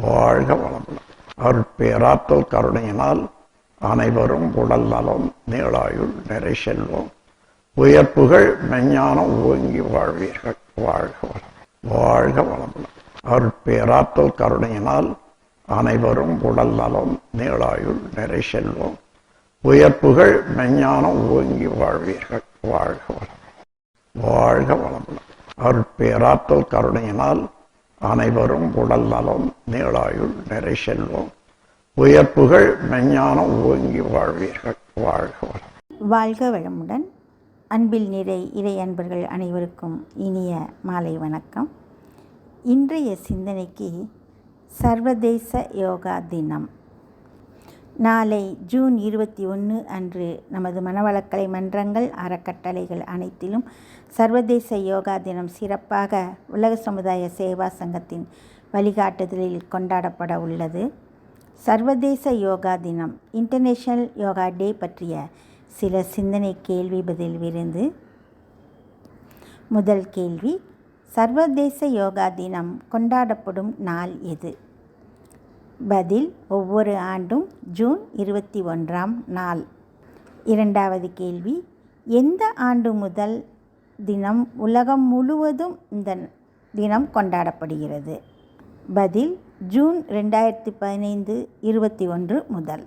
வாழ்க வளமுடன். அருட்பேராற்றல் கருணையினால் அனைவரும் உடல் நலம் நீளாயுள் நிறை செல்வம் உயர்ப்புகள் மெஞ்ஞானம் ஓங்கி வாழ்வீர்கள். வாழ்க வளம் வாழ்க வளமுடன். அருட்பேராற்றல் கருணையினால் அனைவரும் உடல் நலம் நீளாயுள் நிறை செல்வம் உயர்ப்புகள் மெஞ்ஞானம் ஓங்கி வாழ்வீர்கள். வாழ்க வளம் வாழ்க வளமுடன். அருட்பேராற்றல் கருணையினால் அனைவரும் உடல் நலம் நீளாயுள் நிறை செல்வம். உயர்ப்புகள் மெஞ்ஞானம் ஓங்கி வாழ்வீர்கள். வாழ்க வளம். வாழ்க வளமுடன். அன்பில் நிறை இறை அன்பர்கள் அனைவருக்கும் இனிய மாலை வணக்கம். இன்றைய சிந்தனைக்கு சர்வதேச யோகா தினம். நாளை ஜூன் இருபத்தி ஒன்று அன்று நமது மனவளக்கலை மன்றங்கள் அறக்கட்டளைகள் அனைத்திலும் சர்வதேச யோகா தினம் சிறப்பாக உலக சமுதாய சேவா சங்கத்தின் வழிகாட்டுதலில் கொண்டாடப்பட உள்ளது. சர்வதேச யோகா தினம் இன்டர்நேஷ்னல் யோகா டே பற்றிய சில சிந்தனை கேள்வி பதில் விருந்து. முதல் கேள்வி சர்வதேச யோகா தினம் கொண்டாடப்படும் நாள் எது? பதில் ஒவ்வொரு ஆண்டும் ஜூன் இருபத்தி ஒன்றாம் நாள். இரண்டாவது கேள்வி எந்த ஆண்டு முதல் தினம் உலகம் முழுவதும் இந்த தினம் கொண்டாடப்படுகிறது? பதில் ஜூன் ரெண்டாயிரத்தி பதினைந்து இருபத்தி ஒன்று முதல்.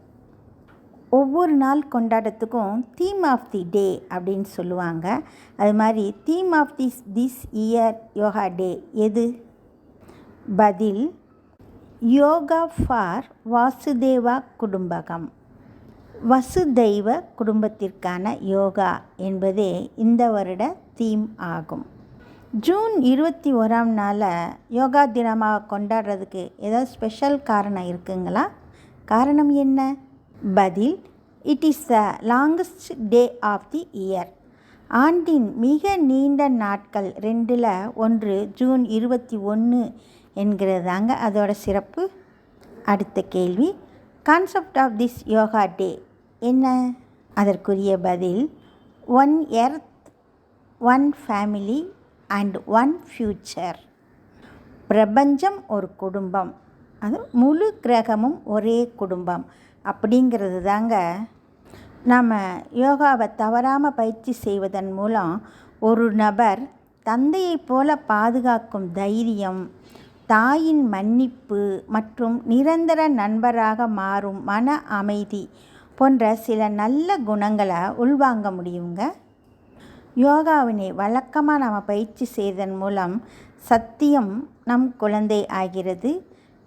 ஒவ்வொரு நாள் கொண்டாட்டத்துக்கும் தீம் ஆஃப் தி டே அப்படின்னு சொல்லுவாங்க. அது மாதிரி theme of this this year yoga day எது? பதில் யோகா ஃபார் வாசுதேவா குடும்பகம். வசுதெய்வ குடும்பத்திற்கான யோகா என்பதே இந்த வருட தீம் ஆகும். ஜூன் இருபத்தி ஓராம் நாளை யோகா தினமாக கொண்டாடுறதுக்கு ஏதாவது ஸ்பெஷல் காரணம் இருக்குங்களா? காரணம் என்ன? பதில் it is the longest day of the year. ஆண்டின் மிக நீண்ட நாட்கள் ரெண்டில் ஒன்று ஜூன் இருபத்தி ஒன்று என்கிறது தாங்க அதோட சிறப்பு. அடுத்த கேள்வி concept of this yoga day என்ன? அதற்குரிய பதில் one earth one family and one future பிரபஞ்சம் ஒரு குடும்பம். அது முழு கிரகமும் ஒரே குடும்பம். அப்படிங்கிறது தாங்க நாம் யோகாவை தவறாமல் பயிற்சி செய்வதன் மூலம் ஒரு நபர் தந்தையைப் போல பாதுகாக்கும் தைரியம் தாயின் மன்னிப்பு மற்றும் நிரந்தர நண்பராக மாறும் மன அமைதி போன்ற சில நல்ல குணங்களை உள்வாங்க முடியுங்க. யோகாவினை வழக்கமாக நம்ம பயிற்சி செய்தன் மூலம் சத்தியம் நம் குழந்தை ஆகிறது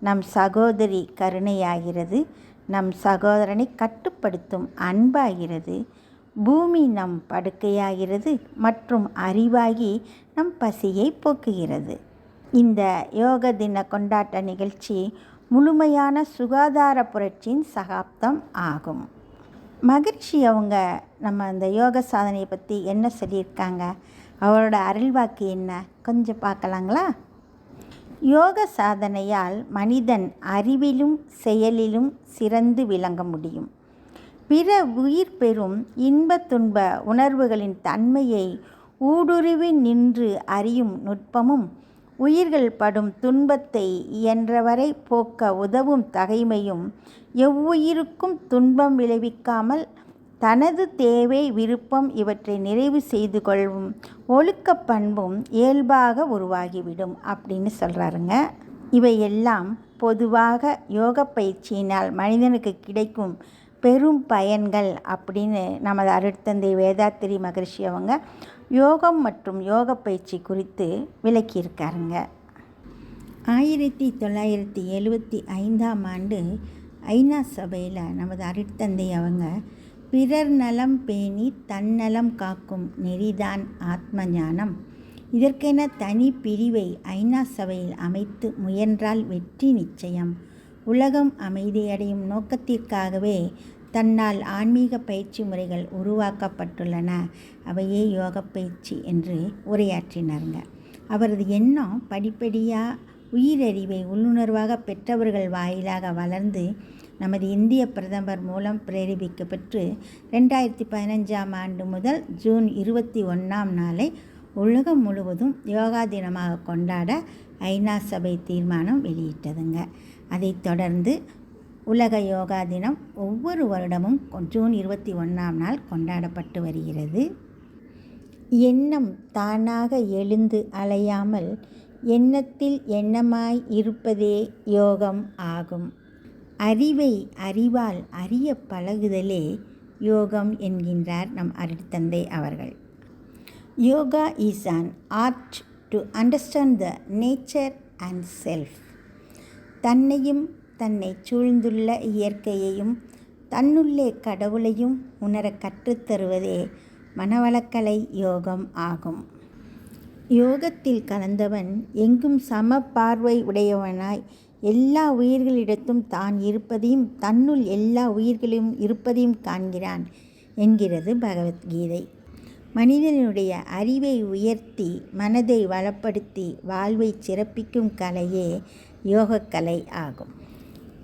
நம் சகோதரி கருணையாகிறது நம் சகோதரனை கட்டுப்படுத்தும் அன்பாகிறது பூமி நம் படுக்கையாகிறது மற்றும் அறிவாகி நம் பசியை போக்குகிறது. இந்த யோக தின கொண்டாட்ட நிகழ்ச்சி முழுமையான சுகாதார புரட்சியின் சகாப்தம் ஆகும். மகிழ்ச்சி அவங்க நம்ம அந்த யோக சாதனையை பற்றி என்ன சொல்லியிருக்காங்க? அவரோட அருள்வாக்கு என்ன? கொஞ்சம் பார்க்கலாங்களா? யோக சாதனையால் மனிதன் அறிவிலும் செயலிலும் சிறந்து விளங்க முடியும். பிற உயிர் பெறும் இன்ப துன்ப உணர்வுகளின் தன்மையை ஊடுருவி நின்று அறியும் நுட்பமும் உயிர்கள் படும் துன்பத்தை இயன்றவரை போக்க உதவும் தகைமையும் எவ்வுயிருக்கும் துன்பம் விளைவிக்காமல் தனது தேவை விருப்பம் இவற்றை நிறைவு செய்து கொள்ளும் ஒழுக்க பண்பும் இயல்பாக உருவாகிவிடும் அப்படின்னு சொல்கிறாருங்க இவையெல்லாம் பொதுவாக யோக பயிற்சியினால் மனிதனுக்கு கிடைக்கும் பெரும் பயன்கள் அப்படின்னு நமது அருட்தந்தை வேதாத்திரி மகரிஷி அவங்க யோகம் மற்றும் யோக பயிற்சி குறித்து விளக்கியிருக்காருங்க. ஆயிரத்தி தொள்ளாயிரத்தி எழுபத்தி ஐந்தாம் ஆண்டு ஐநா சபையில் நமது அருட்தந்தை அவங்க பிறர் நலம் பேணி தன்னலம் காக்கும் நெறிதான் ஆத்ம ஞானம் இதற்கென தனி பிரிவை ஐநா சபையில் அமைத்து முயன்றால் வெற்றி நிச்சயம். உலகம் அமைதியடையும் நோக்கத்திற்காகவே தன்னால் ஆன்மீக பயிற்சி முறைகள் உருவாக்கப்பட்டுள்ளன. அவையே யோக பயிற்சி என்று உரையாற்றினாருங்க. அவரது எண்ணம் படிப்படியாக உயிரறிவை உள்ளுணர்வாக பெற்றவர்கள் வாயிலாக வளர்ந்து நமது இந்திய பிரதமர் மூலம் பிரேரிப்பிக்கப்பட்டு ரெண்டாயிரத்தி பதினஞ்சாம் ஆண்டு முதல் ஜூன் இருபத்தி ஒன்றாம் நாளை உலகம் முழுவதும் யோகா தினமாக கொண்டாட ஐநா சபை தீர்மானம் வெளியிட்டதுங்க. அதைத் தொடர்ந்து உலக யோகா தினம் ஒவ்வொரு வருடமும் ஜூன் இருபத்தி ஒன்றாம் நாள் கொண்டாடப்பட்டு வருகிறது. எண்ணம் தானாக எழுந்து அலையாமல் எண்ணத்தில் எண்ணமாய் இருப்பதே யோகம் ஆகும். அறிவை அறிவால் அறிய பழகுதலே யோகம் என்கின்றார் நம் அருட்தந்தை அவர்கள். Yoga is an art to understand the nature and self தன்னையும் தன்னை சூழ்ந்துள்ள இயற்கையையும் தன்னுள்ளே கடவுளையும் உணர கற்றுத்தருவதே மனவளக்கலை யோகம் ஆகும். யோகத்தில் கலந்தவன் எங்கும் சம பார்வை உடையவனாய் எல்லா உயிர்களிடத்தும் தான் இருப்பதையும் தன்னுள் எல்லா உயிர்களும் இருப்பதையும் காண்கிறான் என்கிறது பகவத்கீதை. மனிதனுடைய அறிவை உயர்த்தி மனதை வளப்படுத்தி வாழ்வை சிறப்பிக்கும் கலையே யோகக்கலை ஆகும்.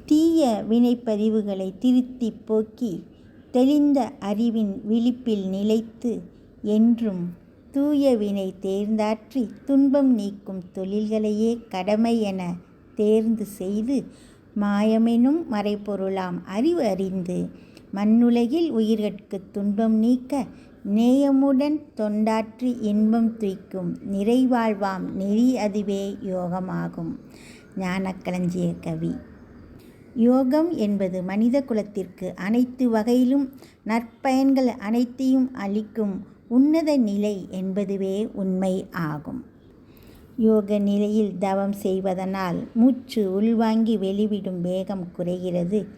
தீய வினைப்பதிவுகளை திருத்தி போக்கி தெளிந்த அறிவின் விழிப்பில் நிலைத்து என்றும் தூய வினை தேர்ந்தாற்றி துன்பம் நீக்கும் தொழில்களையே கடமை என தேர்ந்து செய்து மாயமெனும் மறைபொருளாம் அறிவு அறிந்து மண்ணுலகில் உயிர்கட்கு துன்பம் நீக்க நேயமுடன் தொண்டாற்றி இன்பம் துய்க்கும் நிறைவாழ்வாம் நெறி அதுவே யோகமாகும். ஞானக்களஞ்சிய கவி. யோகம் என்பது மனித குலத்திற்கு அனைத்து வகையிலும் நற்பயன்கள் அனைத்தையும் அளிக்கும் உன்னத நிலை என்பதுவே உண்மை ஆகும். யோக நிலையில் தவம் செய்வதனால் மூச்சு உள்வாங்கி வெளிவிடும் வேகம் குறைகிறது.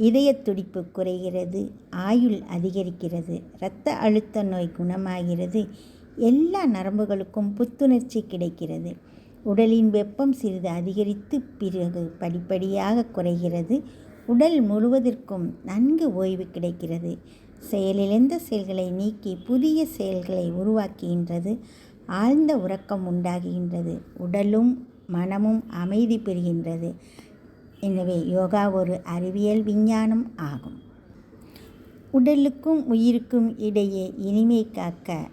இதய துடிப்பு குறைகிறது ஆயுள் அதிகரிக்கிறது இரத்த அழுத்த நோய் குணமாகிறது எல்லா நரம்புகளுக்கும் புத்துணர்ச்சி கிடைக்கிறது. உடலின் வெப்பம் சிறிது அதிகரித்து பிறகு படிப்படியாக குறைகிறது. உடல் முழுவதற்கும் நன்கு ஓய்வு கிடைக்கிறது. செயலிழந்த செயல்களை நீக்கி புதிய செயல்களை உருவாக்குகின்றது. ஆழ்ந்த உறக்கம் உண்டாகுகின்றது. உடலும் மனமும் அமைதி பெறுகின்றது. எனவே யோகா ஒரு அறிவியல் விஞ்ஞானம் ஆகும். உடலுக்கும் உயிருக்கும் இடையே இனிமை காக்க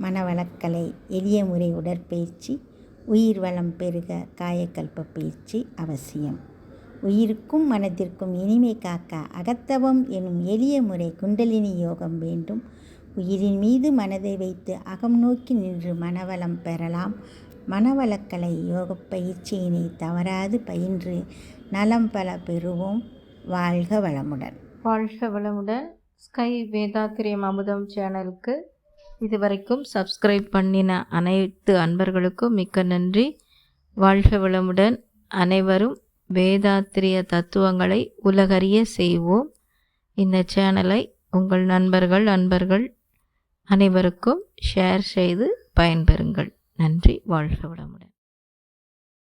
மனவளக்கலை எளிய முறை உடற்பயிற்சி உயிர் வளம் பெருக காயக்கல்ப பயிற்சி அவசியம். உயிருக்கும் மனதிற்கும் இனிமை காக்க அகத்தவம் எனும் எளிய முறை குண்டலினி யோகம் வேண்டும். உயிரின் மீது மனதை வைத்து அகம் நோக்கி நின்று மனவளம் பெறலாம். மனவளக்கலை யோகப் பயிற்சியினை தவறாது பயின்று நலம் பல பெறுவோம். வாழ்க வளமுடன். வாழ்க வளமுடன். ஸ்கை வேதாத்திரியம் அமுதம் சேனலுக்கு இதுவரைக்கும் சப்ஸ்கிரைப் பண்ணின அனைத்து அன்பர்களுக்கும் மிக்க நன்றி. வாழ்க வளமுடன். அனைவரும் வேதாத்திரிய தத்துவங்களை உலகறிய செய்வோம். இந்த சேனலை உங்கள் நண்பர்கள் அன்பர்கள் அனைவருக்கும் ஷேர் செய்து பயன்பெறுங்கள். நன்றி. வாழ்க வளமுடன்.